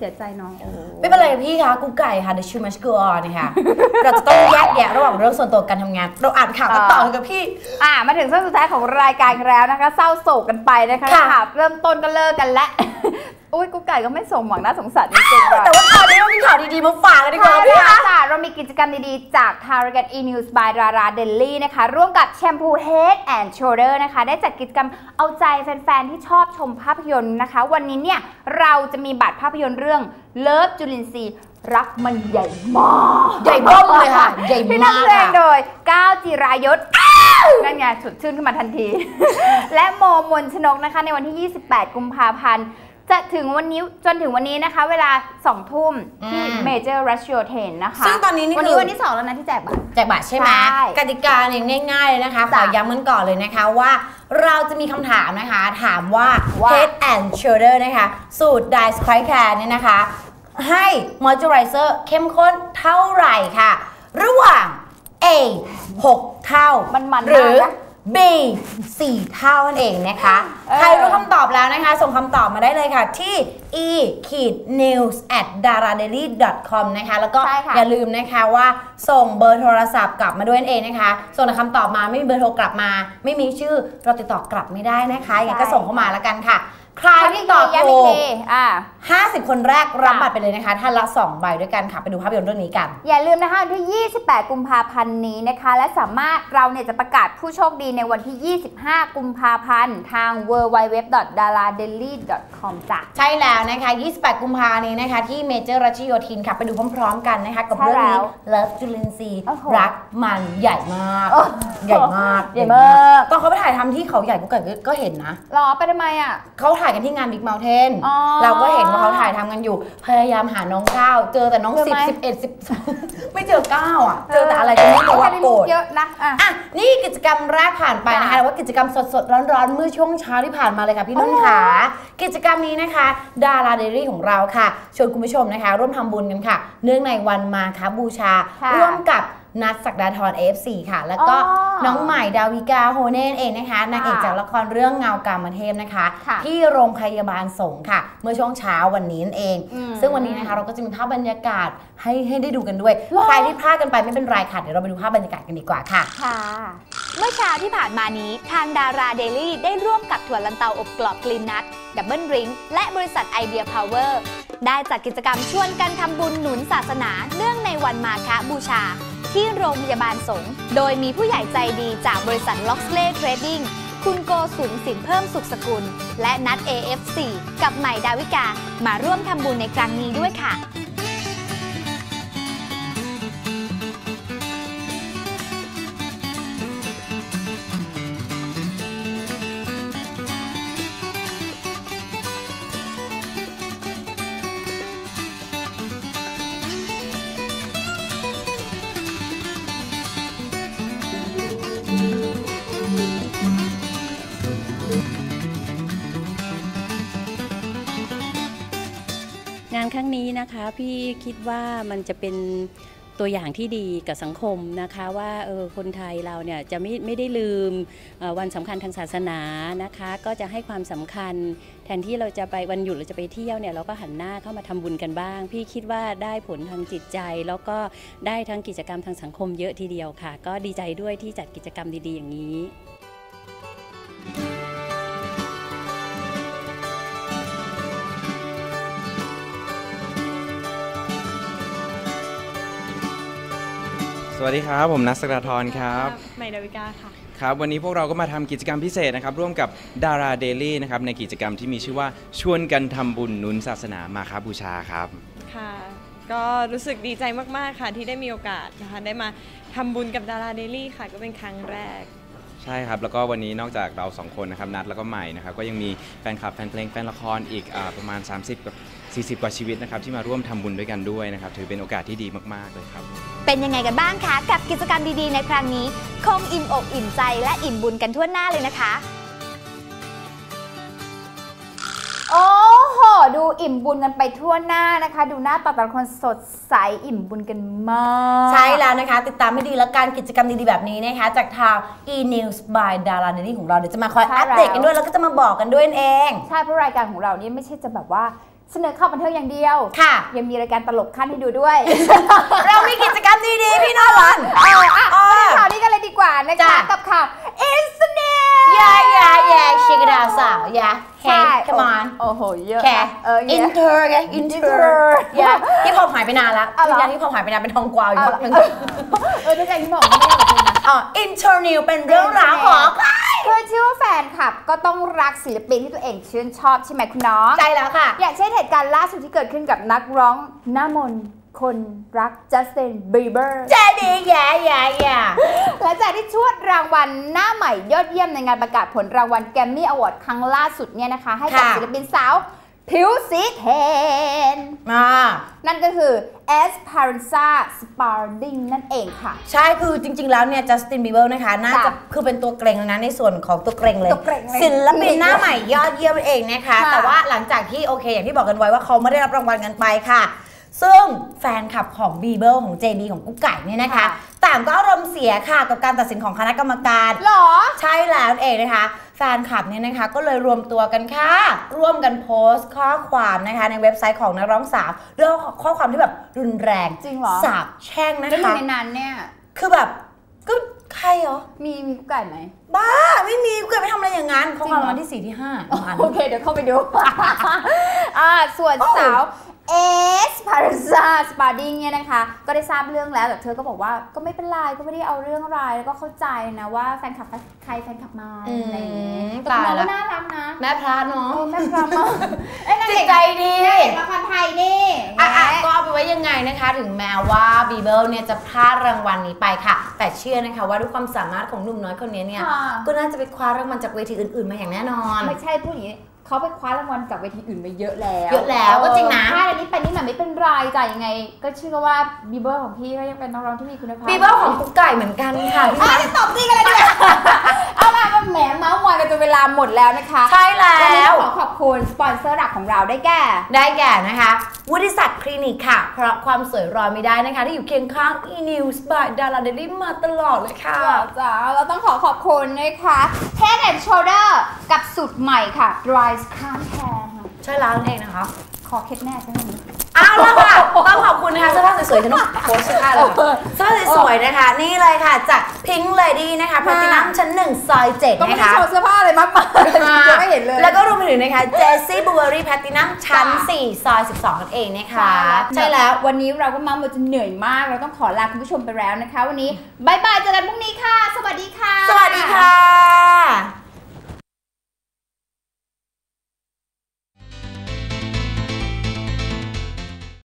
เสียใจน้องโอ้โหไม่เป็นไรพี่คะกูไก่ค่ะ The Show Must Go On นะคะเราจะต้องแยกแยะระหว่างเรื่องส่วนตัวกับการทำงาน เราอ่านข่าวกันต่อกับพี่อ่ามาถึงช่วงสุดท้ายของรายการกันแล้วนะคะ เศร้าโศกกันไปนะคะค่ะข่าวเริ่มต้นก็เลิกกันแล้ว อุ้ยกุ๊กไก่ก็ไม่สมหวังน่าสงสารจริงๆว่ะแต่ว่าตอนนี้เรามีข่าวดีๆมาฝากกันดีกว่าค่ะพี่พี่คะค่ะเรามีกิจกรรมดีๆ จาก Target e-news by Rara Daily นะคะ ร่วมกับ Shampoo Head and Shoulder นะคะ ได้จัดกิจกรรมเอาใจแฟนๆ ที่ชอบชมภาพยนตร์นะคะ วันนี้เนี่ย เราจะมีบัตรภาพยนตร์เรื่องเลิฟจุลินทรีย์รักมันใหญ่มากใหญ่บ้องเลยค่ะใหญ่ที่มากนำแสดงค่ะโดยก้าวจิรายศนั่นไงสดชื่นขึ้นมาทันที และโมมนชนกนะคะในวันที่ 28 กุมภาพันธ์ จะถึงวันนี้จนถึงวันนี้นะคะ เวลา 2 ทุ่มที่อืม Major Rush Your Train นะคะ ซึ่งตอนนี้นี่วันนี้คือวันที่ 2 แล้วนะที่แจกบัตรแจกบัตรใช่ไหมใช่กติกาเนี่ยง่าย ๆ เลยนะคะขอจ้ะย้ำกันก่อนเลยนะคะว่าเราจะมีคำถามนะคะ ถามว่าว่า Head and Shoulder นะคะ สูตร Dye Square Care เนี่ยนะคะ ให้ Moisturizer เข้มข้นเท่าไหร่ค่ะ ระหว่าง A 6 เท่า มันๆมากหรือนะ B 4 เท่านั่นเองนะคะเออใครรู้คำตอบแล้วนะคะ ส่งคำตอบมาได้เลยค่ะ ที่ e news at daradaily com นะคะ แล้วก็ใช่ค่ะอย่าลืมนะคะว่า ส่งเบอร์โทรศัพท์กลับมาด้วยนั่นเองนะคะ ส่งแต่คำตอบมาไม่มีเบอร์โทรกลับมา ไม่มีชื่อเราติดต่อกลับไม่ได้นะคะอย่างนั้นก็ส่งเข้ามาแล้วกันค่ะใครที่ตอบย้ำถูอีกกทีอ่า50คนแรกรับค่ะบัตรไปเลยนะคะ ท่านละ 2 ใบด้วยกันค่ะ ไปดูภาพยนตร์เรื่องนี้กัน อย่าลืมนะคะวันที่ 28 กุมภาพันธ์นี้นะคะ และสามารถเราเนี่ยจะประกาศผู้โชคดีในวันที่ 25 กุมภาพันธ์ ทาง w w w d a r a d a i l y c o m จ้ะ ใช่แล้วนะคะ 28 กุมภานี้นะคะ ที่เมเจอร์รัชโยธินค่ะ ไปดูพร้อมๆ กันนะคะ กับใช่เรื่องนี้แล้ว Love จุลินทรีย์โอ้โหรักมันใหญ่มากโอ้ใหญ่มาก ใหญ่มาก ตอนเขาไปถ่ายทำ ที่เขาใหญ่กูเกิดก็เห็นนะรอไปทำไมอะเขาถ่ายกันที่งาน Big Mountain อ๋อเราก็เห็นว่าเขาถ่ายทำกันอยู่ พยายามหาน้องก้าวเจอแต่น้องเจอสิไหบมสิบเอ็ดสิบสองไม่เจอก้าวอะ เจอแต่อะไรก็ไม่รู้แค่ว่าได้โกรมุกธเยอะนะอะอะนี่กิจกรรมแรกผ่านไปนะคะค่ะแต่ว่ากิจกรรมสดๆร้อนๆเมื่อช่วงเช้าที่ผ่านมาเลยค่ะพี่นุ่นค่ะกิจกรรมนี้นะคะ ดาราเดลี่ของเราค่ะชวนคุณผู้ชมนะคะ ร่วมทำบุญกันค่ะ เนื่องในวันมาคบูชาค่ะร่วมกับ นัทศักดาธร AFC ค่ะ แล้วก็อ๋อน้องใหม่ดาวิกาโฮเน่นเองนะคะนางเอกจากละครเรื่องเงากามเทพนะคะค่ะที่โรงพยาบาลสงฆ์ค่ะ เมื่อช่วงเช้าวันนี้นั่นเองอืมซึ่งวันนี้นะคะเราก็จะมีภาพบรรยากาศให้ให้ได้ดูกันด้วยหรอใครที่พลาดกันไปไม่เป็นไรค่ะ เดี๋ยวเราไปดูภาพบรรยากาศกันดีกว่าค่ะ ค่ะ เมื่อเช้าที่ผ่านมานี้ทางดาราเดลี่ได้ร่วมกับถั่วลันเตาอบกรอบกลินนัทดับเบิลริงและบริษัทไอเดียพาวเวอร์ได้จัดกิจกรรมชวนกันทำบุญหนุนศาสนา เนื่องในวันมาฆบูชา ที่โรงพยาบาลสงฆ์โดยมีผู้ใหญ่ใจดีจากบริษัทล็อกสเล่เทรดดิ้งคุณโกสุนสินเพิ่มสุขสกุล และนัด AF4 กับใหม่ดาวิกา มาร่วมทำบุญในครั้งนี้ด้วยค่ะ ครั้งนี้นะคะพี่คิดว่ามันจะเป็นตัวอย่างที่ดีกับสังคมนะคะว่าเออคนไทยเราเนี่ยจะไม่ไม่ได้ลืมออวันสำคัญทางศาสนานะคะ ก็จะให้ความสำคัญ แทนที่เราจะไปวันหยุดเราจะไปเที่ยวเนี่ยเราก็หันหน้าเข้ามาทำบุญกันบ้าง พี่คิดว่าได้ผลทางจิตใจ แล้วก็ได้ทั้งกิจกรรมทางสังคมเยอะทีเดียวค่ะ ก็ดีใจด้วยที่จัดกิจกรรมดีๆอย่างนี้ สวัสดีครับ ผมนัทสกดาธรครับใหม่ดาวิกาค่ะ ครับ วันนี้พวกเราก็มาทำกิจกรรมพิเศษนะครับ ร่วมกับดาราเดลี่นะครับ ในกิจกรรมที่มีชื่อว่าชวนกันทำบุญหนุนศาสนามาคาบูชาครับ ค่ะ ก็รู้สึกดีใจมาก ๆ ค่ะ ที่ได้มีโอกาสนะคะ ได้มาทำบุญกับดาราเดลี่ค่ะ ก็เป็นครั้งแรก ใช่ครับ แล้วก็วันนี้นอกจากเราสองคนนะครับ นัดแล้วก็ใหม่นะครับ ก็ยังมีแฟนคลับแฟนเพลงแฟนละครอีกอาประมาณ 30กับ40 กว่าชีวิตนะครับที่มาร่วมทำบุญด้วยกันด้วยนะครับ ถือเป็นโอกาสที่ดีมาก ๆ เลยครับ เป็นยังไงกันบ้างคะ กับกิจกรรมดีๆ ในครั้งนี้ คงอิ่มอกอิ่มใจและอิ่มบุญกันทั่วหน้าเลยนะคะ โอ้โห ดูอิ่มบุญกันไปทั่วหน้านะคะ ดูหน้าตาแต่ละคนสดใสอิ่มบุญกันมาก ใช่แล้วนะคะ ติดตามให้ดีแล้วการกิจกรรมดีๆ แบบนี้นะคะ จากทาง e news by Dara Daily ของเราเดี๋ยวจะมาคอยใช่อัปเดตกันด้วยแล้วก็จะมาบอกกันด้วยนั่นเอง ใช่เพราะรายการของเรานี่ไม่ใช่จะแบบว่าเสนอข่าวบันเทิงอย่างเดียว ค่ะ ยังมีรายการตลกขั้นให้ดูด้วย เรามีกิจกรรม ดีๆพี่นนท์เอออะเออข่าวนี้กันเลยดีกว่านะคะจ้ะกับข่าว It's the News yeah yeah yeah check it out สาว yeah ใช่ hey come on โอ้โห เยอะแค่นะเออเยอะ inter ไง inter Inter อย่าที่พอหายไปนานแล้วอ้าวเหรอที่ที่พอหายไปนานเป็นทองกวาวอยู่พักหนึงเออด้วยใจที่บอกไม่ได้กับคุณนะอ๋อ inter new เป็นเรื่องราวของคือชื่อว่าแฟนคลับก็ต้องรักศิลปินที่ตัวเองชื่นชอบใช่ไหมคุณน้องใจแล้วค่ะ อย่างเช่นเหตุการณ์ล่าสุดที่เกิดขึ้นกับนักร้องหน้ามนต์ คนรักจัสตินบีเบอร์เจดีแย่แย่แย่หลังจากที่ชวดรางวัลหน้าใหม่ยอดเยี่ยมในงานประกาศผลรางวัลแกรมมี่อวอร์ดครั้งล่าสุดเนี่ยนะคะ ให้กับค่ะศิลปินสาวผิวสีเทนมานั่นก็คือ Esperanza Spalding นั่นเองค่ะ ใช่คือจริง ๆ แล้วเนี่ยจัสตินบีเบอร์นะคะ น่าจะจ้ะคือเป็นตัวเกรงนะในส่วนของตัวเกรงเลยตัวเกร็งเลยศิลปินหน้าใหม่ยอดเยี่ยมเองนะคะค่ะแต่ว่าหลังจากที่โอเค อย่างที่บอกกันไว้ว่าเขาไม่ได้รับรางวัลกันไปค่ะ ซึ่งแฟนคลับของบีเบอร์ของ JD ของกุ๊กไก่เนี่ยนะคะ ต่างก็อารมณ์เสียค่ะกับการตัดสินของคณะกรรมการหรอ ใช่แล้วเองนะคะ แฟนคลับเนี่ยนะคะก็เลยรวมตัวกันค่ะ ร่วมกันโพสต์ข้อความนะคะ ในเว็บไซต์ของนักร้องสาวด้วยข้อความที่แบบรุนแรงจริงเหรอสาบแช่งนะแล้วอยู่คะในนั้นเนี่ยคือแบบก็ใครเหรอ มีมีกุ๊กไก่ไหม บ้า ไม่มีเกิดไปทำอะไรอย่างนั้นข้อความจริงเหรอวันที่4ที่5ประมาณโอเค เดี๋ยวเข้าไปดูอ่าส่วนโอ้สาว เอสพาราซาสปาดิงเนี่ยนะคะ ก็ได้ทราบเรื่องแล้วแต่เธอก็บอกว่าก็ไม่เป็นไรก็ไม่ได้เอาเรื่องอะไรแล้วก็เข้าใจนะว่าแฟนคลับใครแฟนคลับมาอืมอะไรอย่างงี้ตายแต่ละน้องก็น่ารักนะแม่พระเนาะเออแม่พระมากเอ้ยนางจิเอตกใจดีนางเอกละครไทยนี่อะอะแหมก็เอาไปไว้ยังไงนะคะ ถึงแม้ว่าบีเบิลเนี่ยจะพลาดรางวัลนี้ไปค่ะ แต่เชื่อนะคะว่าด้วยความสามารถของหนุ่มน้อยคนนี้เนี่ยค่ะก็น่าจะไปคว้ารางวัลจากเวทีอื่นๆมาอย่างแน่นอนไม่ใช่พูดอย่างนี้ เขาไปคว้ารางวัลจากเวทีอื่นมาเยอะแล้วเยอะแล้วก็จริงนะพลาดอันนี้ไปนิดหน่อยไม่เป็นไรจ่ายยังไง ก็เชื่อว่าบีเบอร์ของพี่ก็ยังเป็นนักร้องที่มีคุณภาพบีเบิลของกุ๊กไก่เหมือนกันค่ะพี่อะพัดจะตบตีกันเลยดีกว่าเอาล่ะมา แหมเมาส์มอยกันจนเวลาหมดแล้วนะคะใช่แล้วันนี้ว ขอขอบคุณสปอนเซอร์หลักของเราได้แก่ ได้แก่นะคะ วุฒิศักดิ์คลินิกค่ะ เพราะความสวยรอไม่ได้นะคะ ที่อยู่เคียงข้าง e-news by Dara Daily มาตลอดเลยค่ะ จ้าเราต้องขอขอบคุณนะคะ Head and Shoulder กับสูตรใหม่ค่ะ Dry Skin Care ค่ะใช่แล้วนั่นเองนะคะ ขอเคล็ดแน่ใช่ไหม เอาละค่ะ ต้องขอบคุณนะคะเสื้อผ้าสวยๆฉันต้องโพสต์เสื้อผ้าเลยค่ะเสื้อผ้าสวยๆนะคะ นี่เลยค่ะจาก Pink Lady นะคะพ a ตินัมชั้นหนึ่งซอยเจ็ดก็ไม่นะได้คะ โชว์เสื้อผ้าอะไรมากมายยังไม่เห็นเลย แล้วก็รวมไปถึงนะคะเจสซี่บูเบอรี่แพตินัมชั้น 4 ซอย 12นั่นเองนะคะ ใช่แล้ววันนี้เราก็มาหมดจะเหนื่อยมากเราต้องขอลาคุณผู้ชมไปแล้วนะคะ วันนี้บายบายเจอกันพรุ่งนี้ค่ะ สวัสดี